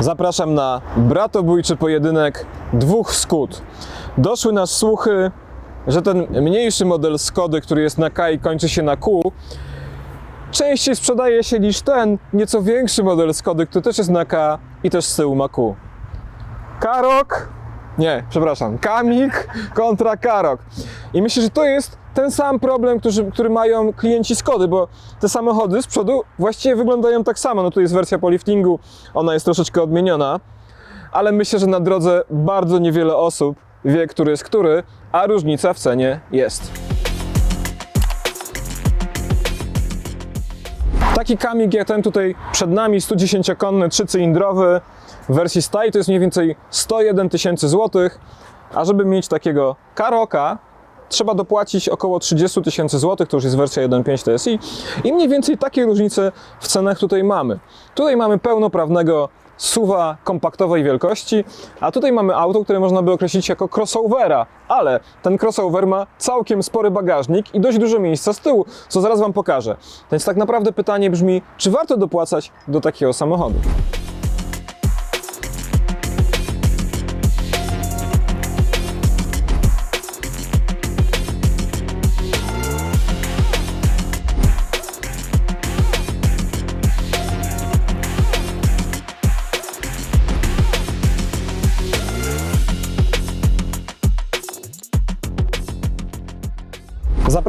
Zapraszam na bratobójczy pojedynek dwóch Skód. Doszły nas słuchy, że ten mniejszy model Skody, który jest na K i kończy się na Q, częściej sprzedaje się niż ten nieco większy model Skody, który też jest na K i też z tyłu ma Q. Karok, nie, przepraszam, Kamik kontra Karok. I myślę, że to jest ten sam problem, który, który mają klienci Skody, bo te samochody z przodu właściwie wyglądają tak samo. No tu jest wersja po liftingu, ona jest troszeczkę odmieniona, ale myślę, że na drodze bardzo niewiele osób wie, który jest który, a różnica w cenie jest. Taki kamik jak ten tutaj przed nami, 110-konny, trzycylindrowy, w wersji Style to jest mniej więcej 101 tysięcy złotych, a żeby mieć takiego Karoka, trzeba dopłacić około 30 tysięcy złotych, to już jest wersja 1.5 TSI i mniej więcej takie różnice w cenach tutaj mamy. Tutaj mamy pełnoprawnego suwa kompaktowej wielkości, a tutaj mamy auto, które można by określić jako crossovera, ale ten crossover ma całkiem spory bagażnik i dość dużo miejsca z tyłu, co zaraz Wam pokażę. Więc tak naprawdę pytanie brzmi, czy warto dopłacać do takiego samochodu?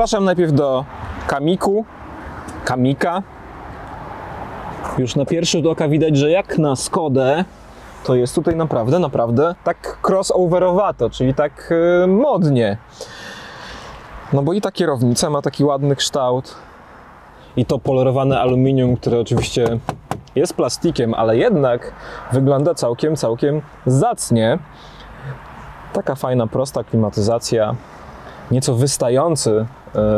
Zapraszam najpierw do Kamiku, Kamika. Już na pierwszy rzut oka widać, że jak na Skodę, to jest tutaj naprawdę, naprawdę tak crossoverowato, czyli tak yy, modnie. No bo i ta kierownica ma taki ładny kształt i to polerowane aluminium, które oczywiście jest plastikiem, ale jednak wygląda całkiem, całkiem zacnie. Taka fajna, prosta klimatyzacja nieco wystający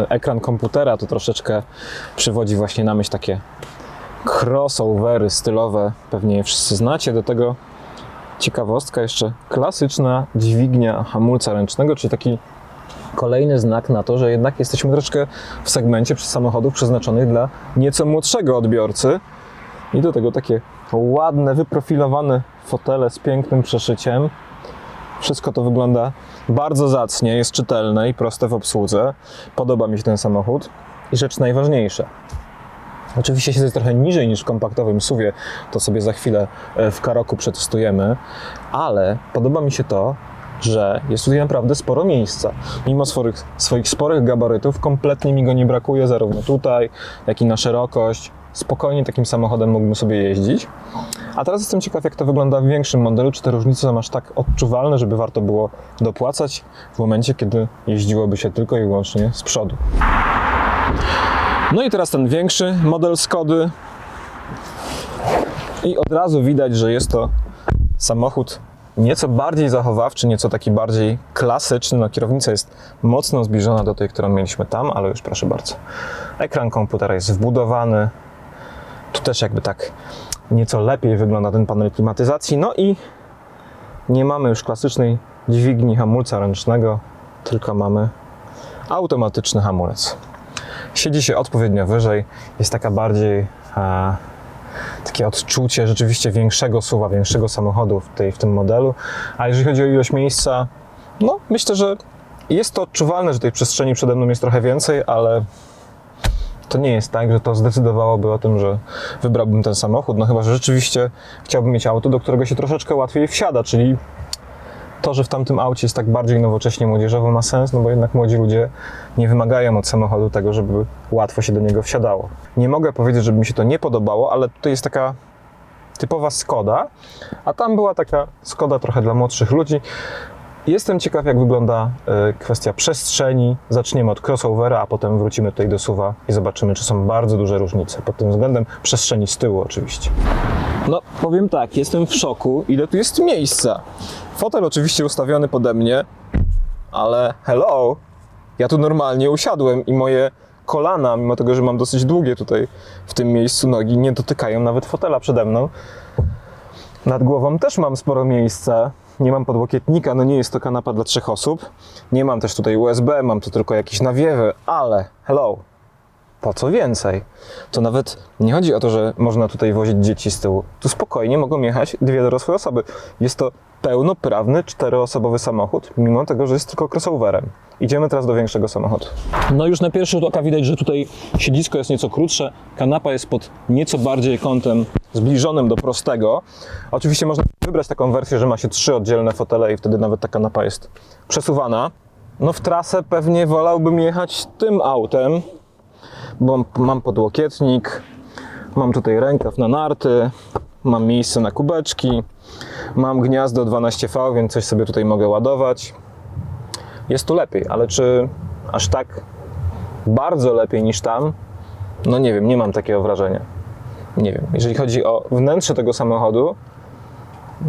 ekran komputera to troszeczkę przywodzi właśnie na myśl takie crossovery stylowe. Pewnie je wszyscy znacie. Do tego ciekawostka jeszcze klasyczna dźwignia hamulca ręcznego, czyli taki kolejny znak na to, że jednak jesteśmy troszeczkę w segmencie samochodów przeznaczonych dla nieco młodszego odbiorcy. I do tego takie ładne, wyprofilowane fotele z pięknym przeszyciem. Wszystko to wygląda bardzo zacnie, jest czytelne i proste w obsłudze. Podoba mi się ten samochód. I rzecz najważniejsza. Oczywiście siedzę trochę niżej niż w kompaktowym suwie, to sobie za chwilę e, w karoku przetestujemy, ale podoba mi się to, że jest tutaj naprawdę sporo miejsca. Mimo swoich, swoich sporych gabarytów, kompletnie mi go nie brakuje, zarówno tutaj, jak i na szerokość. Spokojnie takim samochodem mógłbym sobie jeździć. A teraz jestem ciekaw, jak to wygląda w większym modelu. Czy te różnice są aż tak odczuwalne, żeby warto było dopłacać w momencie, kiedy jeździłoby się tylko i wyłącznie z przodu. No i teraz ten większy model Skody. I od razu widać, że jest to samochód nieco bardziej zachowawczy, nieco taki bardziej klasyczny. No, kierownica jest mocno zbliżona do tej, którą mieliśmy tam, ale już proszę bardzo. Ekran komputera jest wbudowany. Tu też jakby tak nieco lepiej wygląda ten panel klimatyzacji. No i nie mamy już klasycznej dźwigni hamulca ręcznego, tylko mamy automatyczny hamulec. Siedzi się odpowiednio wyżej, jest taka bardziej e, takie odczucie rzeczywiście większego suwa, większego samochodu w, tej, w tym modelu. A jeżeli chodzi o ilość miejsca, no myślę, że jest to odczuwalne, że tej przestrzeni przede mną jest trochę więcej, ale to nie jest tak, że to zdecydowałoby o tym, że wybrałbym ten samochód. No chyba, że rzeczywiście chciałbym mieć auto, do którego się troszeczkę łatwiej wsiada, czyli to, że w tamtym aucie jest tak bardziej nowocześnie młodzieżowo ma sens, no bo jednak młodzi ludzie nie wymagają od samochodu tego, żeby łatwo się do niego wsiadało. Nie mogę powiedzieć, żeby mi się to nie podobało, ale tutaj jest taka typowa Skoda, a tam była taka Skoda trochę dla młodszych ludzi. Jestem ciekaw, jak wygląda e, kwestia przestrzeni. Zaczniemy od crossovera, a potem wrócimy tutaj do suwa i zobaczymy, czy są bardzo duże różnice pod tym względem przestrzeni z tyłu oczywiście. No, powiem tak, jestem w szoku, ile tu jest miejsca. Fotel oczywiście ustawiony pode mnie, ale hello, ja tu normalnie usiadłem i moje kolana, mimo tego, że mam dosyć długie tutaj w tym miejscu nogi, nie dotykają nawet fotela przede mną. Nad głową też mam sporo miejsca. Nie mam podłokietnika, no nie jest to kanapa dla trzech osób. Nie mam też tutaj USB, mam tu tylko jakieś nawiewy, ale hello. po co więcej? To nawet nie chodzi o to, że można tutaj wozić dzieci z tyłu. Tu spokojnie mogą jechać dwie dorosłe osoby. Jest to pełnoprawny czteroosobowy samochód, mimo tego, że jest tylko crossoverem. Idziemy teraz do większego samochodu. No już na pierwszy rzut oka widać, że tutaj siedzisko jest nieco krótsze, kanapa jest pod nieco bardziej kątem zbliżonym do prostego. Oczywiście można wybrać taką wersję, że ma się trzy oddzielne fotele i wtedy nawet ta kanapa jest przesuwana. No w trasę pewnie wolałbym jechać tym autem, bo mam podłokietnik, mam tutaj rękaw na narty, mam miejsce na kubeczki, mam gniazdo 12V, więc coś sobie tutaj mogę ładować. Jest tu lepiej, ale czy aż tak bardzo lepiej niż tam? No nie wiem, nie mam takiego wrażenia. Nie wiem. Jeżeli chodzi o wnętrze tego samochodu,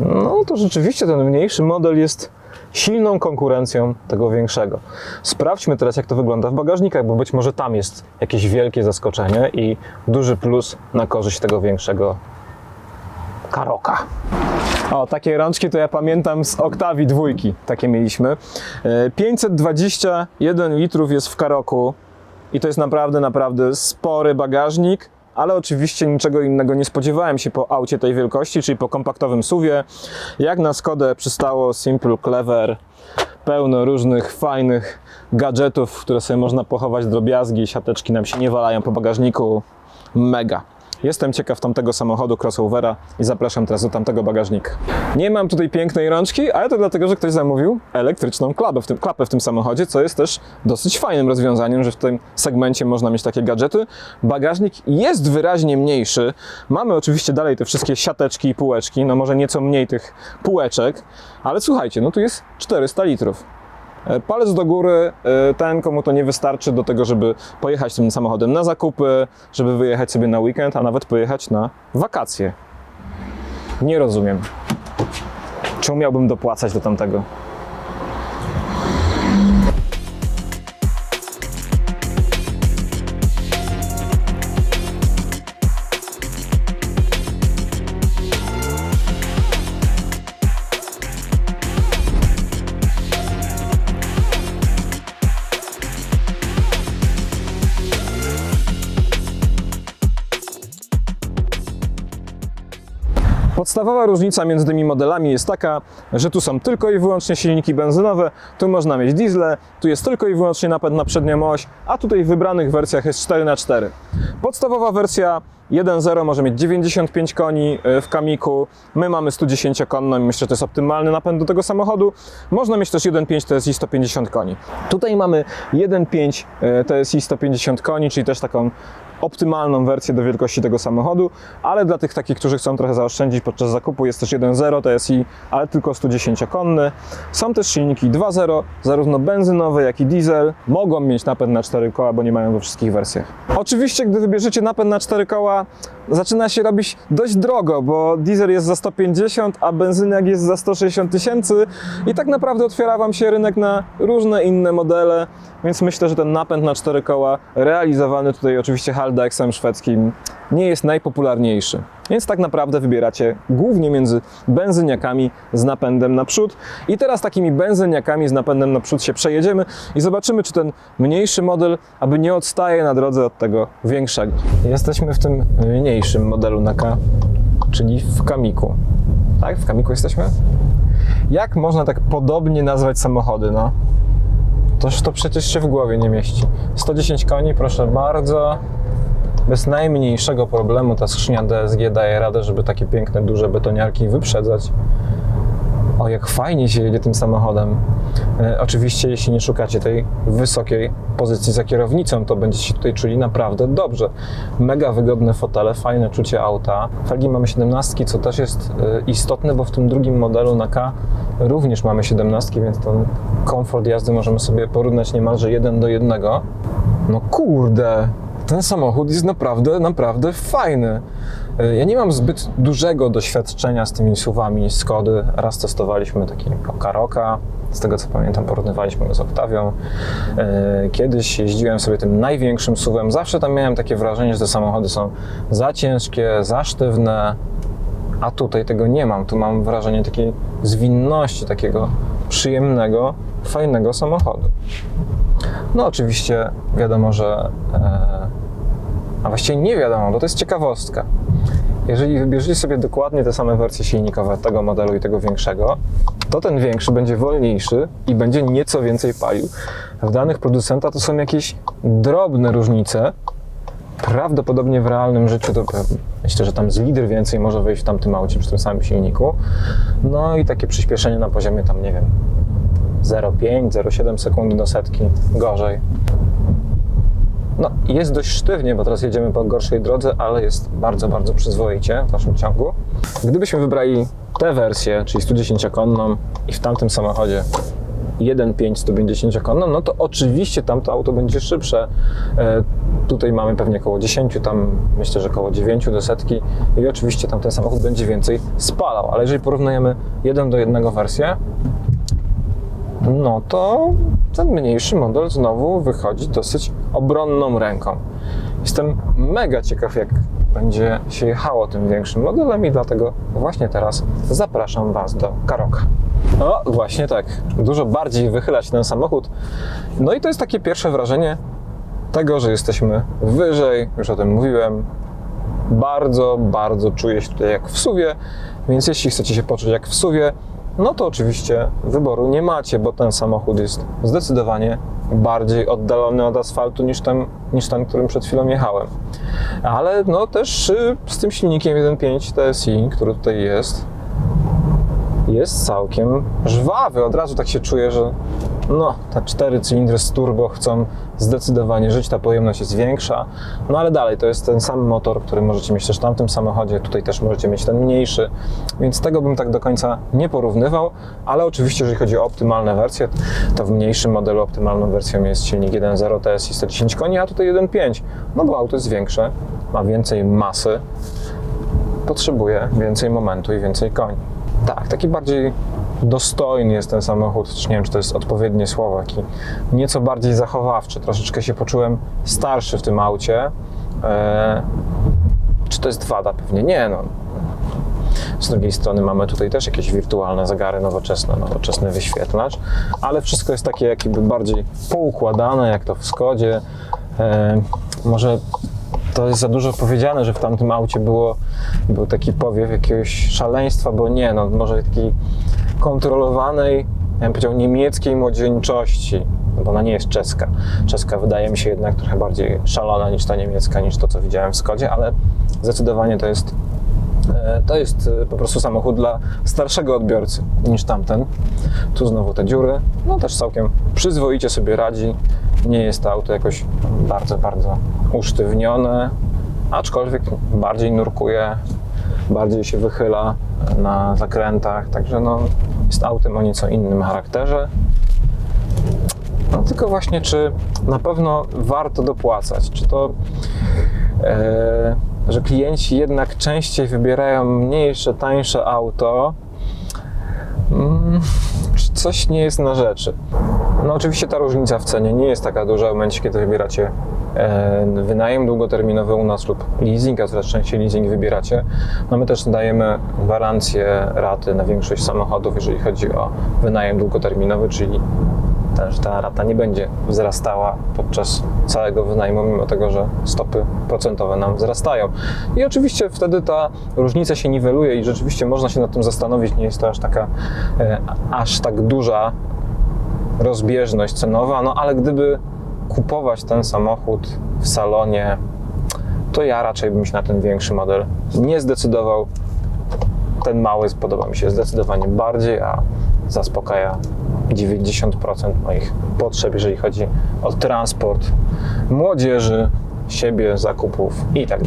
no to rzeczywiście ten mniejszy model jest silną konkurencją tego większego. Sprawdźmy teraz, jak to wygląda w bagażnikach, bo być może tam jest jakieś wielkie zaskoczenie i duży plus na korzyść tego większego karoka. O, takie rączki to ja pamiętam z Octavii dwójki, takie mieliśmy. E, 521 litrów jest w karoku i to jest naprawdę, naprawdę spory bagażnik, ale oczywiście niczego innego nie spodziewałem się po aucie tej wielkości, czyli po kompaktowym suwie. Jak na Skodę przystało Simple Clever, pełno różnych fajnych gadżetów, które sobie można pochować drobiazgi, siateczki nam się nie walają po bagażniku. Mega. Jestem ciekaw tamtego samochodu crossovera i zapraszam teraz do tamtego bagażnika. Nie mam tutaj pięknej rączki, ale to dlatego, że ktoś zamówił elektryczną klapę w tym, klapę w tym samochodzie, co jest też dosyć fajnym rozwiązaniem, że w tym segmencie można mieć takie gadżety. Bagażnik jest wyraźnie mniejszy. Mamy oczywiście dalej te wszystkie siateczki i półeczki, no może nieco mniej tych półeczek, ale słuchajcie, no tu jest 400 litrów. E, Palec do góry, e, ten komu to nie wystarczy do tego, żeby pojechać tym samochodem na zakupy, żeby wyjechać sobie na weekend, a nawet pojechać na wakacje. Nie rozumiem. Czemu miałbym dopłacać do tamtego? Podstawowa różnica między tymi modelami jest taka, że tu są tylko i wyłącznie silniki benzynowe, tu można mieć diesle, tu jest tylko i wyłącznie napęd na przednią oś, a tutaj w wybranych wersjach jest 4x4. Podstawowa wersja 1.0 może mieć 95 koni y, w kamiku, my mamy 110 konną i myślę, że to jest optymalny napęd do tego samochodu. Można mieć też 1.5 TSI 150 koni. Tutaj mamy 1.5 y, TSI 150 koni, czyli też taką optymalną wersję do wielkości tego samochodu, ale dla tych takich, którzy chcą trochę zaoszczędzić podczas zakupu jest też 1.0 TSI, ale tylko 110-konny. Są też silniki 2.0, zarówno benzynowe, jak i diesel. Mogą mieć napęd na 4 koła, bo nie mają we wszystkich wersjach. Oczywiście, gdy wybierzecie napęd na 4 koła, zaczyna się robić dość drogo, bo diesel jest za 150, a benzyniak jest za 160 tysięcy i tak naprawdę otwiera Wam się rynek na różne inne modele, więc myślę, że ten napęd na 4 koła realizowany tutaj oczywiście Haldexem szwedzkim nie jest najpopularniejszy. Więc tak naprawdę wybieracie głównie między benzyniakami z napędem naprzód. I teraz takimi benzyniakami z napędem naprzód się przejedziemy i zobaczymy, czy ten mniejszy model, aby nie odstaje na drodze od tego większego. Jesteśmy w tym mniejszym modelu na K, czyli w Kamiku. Tak? W Kamiku jesteśmy? Jak można tak podobnie nazwać samochody, no? Toż to przecież się w głowie nie mieści. 110 koni, proszę bardzo. Bez najmniejszego problemu ta skrzynia DSG daje radę, żeby takie piękne, duże betoniarki wyprzedzać. O, jak fajnie się jedzie tym samochodem. E, oczywiście, jeśli nie szukacie tej wysokiej pozycji za kierownicą, to będziecie się tutaj czuli naprawdę dobrze. Mega wygodne fotele, fajne czucie auta. Felgi mamy 17, co też jest e, istotne, bo w tym drugim modelu na K również mamy 17, więc ten komfort jazdy możemy sobie porównać niemalże jeden do jednego. No kurde, ten samochód jest naprawdę, naprawdę fajny. E, Ja nie mam zbyt dużego doświadczenia z tymi suwami Skody. Raz testowaliśmy takiego Karoka, z tego co pamiętam porównywaliśmy go z Octavią. E, Kiedyś jeździłem sobie tym największym suwem. Zawsze tam miałem takie wrażenie, że te samochody są za ciężkie, za sztywne, a tutaj tego nie mam. Tu mam wrażenie takiej zwinności, takiego przyjemnego, fajnego samochodu. No oczywiście wiadomo, że e, a właściwie nie wiadomo, bo to jest ciekawostka. Jeżeli wybierzecie sobie dokładnie te same wersje silnikowe tego modelu i tego większego, to ten większy będzie wolniejszy i będzie nieco więcej palił. W danych producenta to są jakieś drobne różnice. Prawdopodobnie w realnym życiu to myślę, że tam z litr więcej może wejść w tamtym aucie przy tym samym silniku. No i takie przyspieszenie na poziomie tam, nie wiem, 0,5, 0,7 sekundy do setki gorzej. No, jest dość sztywnie, bo teraz jedziemy po gorszej drodze, ale jest bardzo, bardzo przyzwoicie w naszym ciągu. Gdybyśmy wybrali tę wersję, czyli 110-konną i w tamtym samochodzie 1.5 150 konną, no to oczywiście tamto auto będzie szybsze. E, tutaj mamy pewnie około 10, tam myślę, że około 9 do setki i oczywiście tamten samochód będzie więcej spalał, ale jeżeli porównujemy jeden do jednego wersję, no to ten mniejszy model znowu wychodzi dosyć obronną ręką. Jestem mega ciekaw, jak będzie się jechało tym większym modelem i dlatego właśnie teraz zapraszam Was do Karoka. No właśnie tak, dużo bardziej wychylać ten samochód. No i to jest takie pierwsze wrażenie tego, że jesteśmy wyżej, już o tym mówiłem. Bardzo, bardzo czuję się tutaj jak w suwie, więc jeśli chcecie się poczuć jak w suwie, no to oczywiście wyboru nie macie, bo ten samochód jest zdecydowanie bardziej oddalony od asfaltu niż ten, niż ten którym przed chwilą jechałem. Ale no też y, z tym silnikiem 1.5 TSI, który tutaj jest, jest całkiem żwawy. Od razu tak się czuję, że no, te cztery cylindry z turbo chcą zdecydowanie żyć, ta pojemność jest większa, no ale dalej to jest ten sam motor, który możecie mieć też w tamtym samochodzie, tutaj też możecie mieć ten mniejszy, więc tego bym tak do końca nie porównywał, ale oczywiście jeżeli chodzi o optymalne wersje, to w mniejszym modelu optymalną wersją jest silnik 1.0 TSI 110 koni, a tutaj 1.5, no bo auto jest większe, ma więcej masy, potrzebuje więcej momentu i więcej koni. Tak, taki bardziej dostojny jest ten samochód, czy nie wiem, czy to jest odpowiednie słowo, taki nieco bardziej zachowawczy. Troszeczkę się poczułem starszy w tym aucie. Eee, czy to jest wada? Pewnie nie, no. Z drugiej strony mamy tutaj też jakieś wirtualne zegary nowoczesne, nowoczesny wyświetlacz, ale wszystko jest takie jakby bardziej poukładane, jak to w Skodzie. Eee, może to jest za dużo powiedziane, że w tamtym aucie było, był taki powiew jakiegoś szaleństwa, bo nie, no może takiej kontrolowanej, ja bym powiedział, niemieckiej młodzieńczości, bo ona nie jest czeska. Czeska wydaje mi się jednak trochę bardziej szalona niż ta niemiecka, niż to, co widziałem w Skodzie, ale zdecydowanie to jest e, to jest e, po prostu samochód dla starszego odbiorcy niż tamten. Tu znowu te dziury, no też całkiem przyzwoicie sobie radzi. Nie jest to auto jakoś bardzo, bardzo usztywnione, aczkolwiek bardziej nurkuje, bardziej się wychyla na zakrętach, także no, jest autem o nieco innym charakterze. No tylko właśnie, czy na pewno warto dopłacać? Czy to, e, że klienci jednak częściej wybierają mniejsze, tańsze auto, mm, czy coś nie jest na rzeczy? No oczywiście ta różnica w cenie nie jest taka duża w momencie, kiedy wybieracie wynajem długoterminowy u nas lub leasing, a coraz częściej leasing wybieracie. No my też dajemy gwarancję raty na większość samochodów, jeżeli chodzi o wynajem długoterminowy, czyli też ta rata nie będzie wzrastała podczas całego wynajmu, mimo tego, że stopy procentowe nam wzrastają. I oczywiście wtedy ta różnica się niweluje i rzeczywiście można się nad tym zastanowić, nie jest to aż taka, e, aż tak duża rozbieżność cenowa, no ale gdyby kupować ten samochód w salonie, to ja raczej bym się na ten większy model nie zdecydował. Ten mały podoba mi się zdecydowanie bardziej, a zaspokaja 90% moich potrzeb, jeżeli chodzi o transport młodzieży, siebie, zakupów i tak.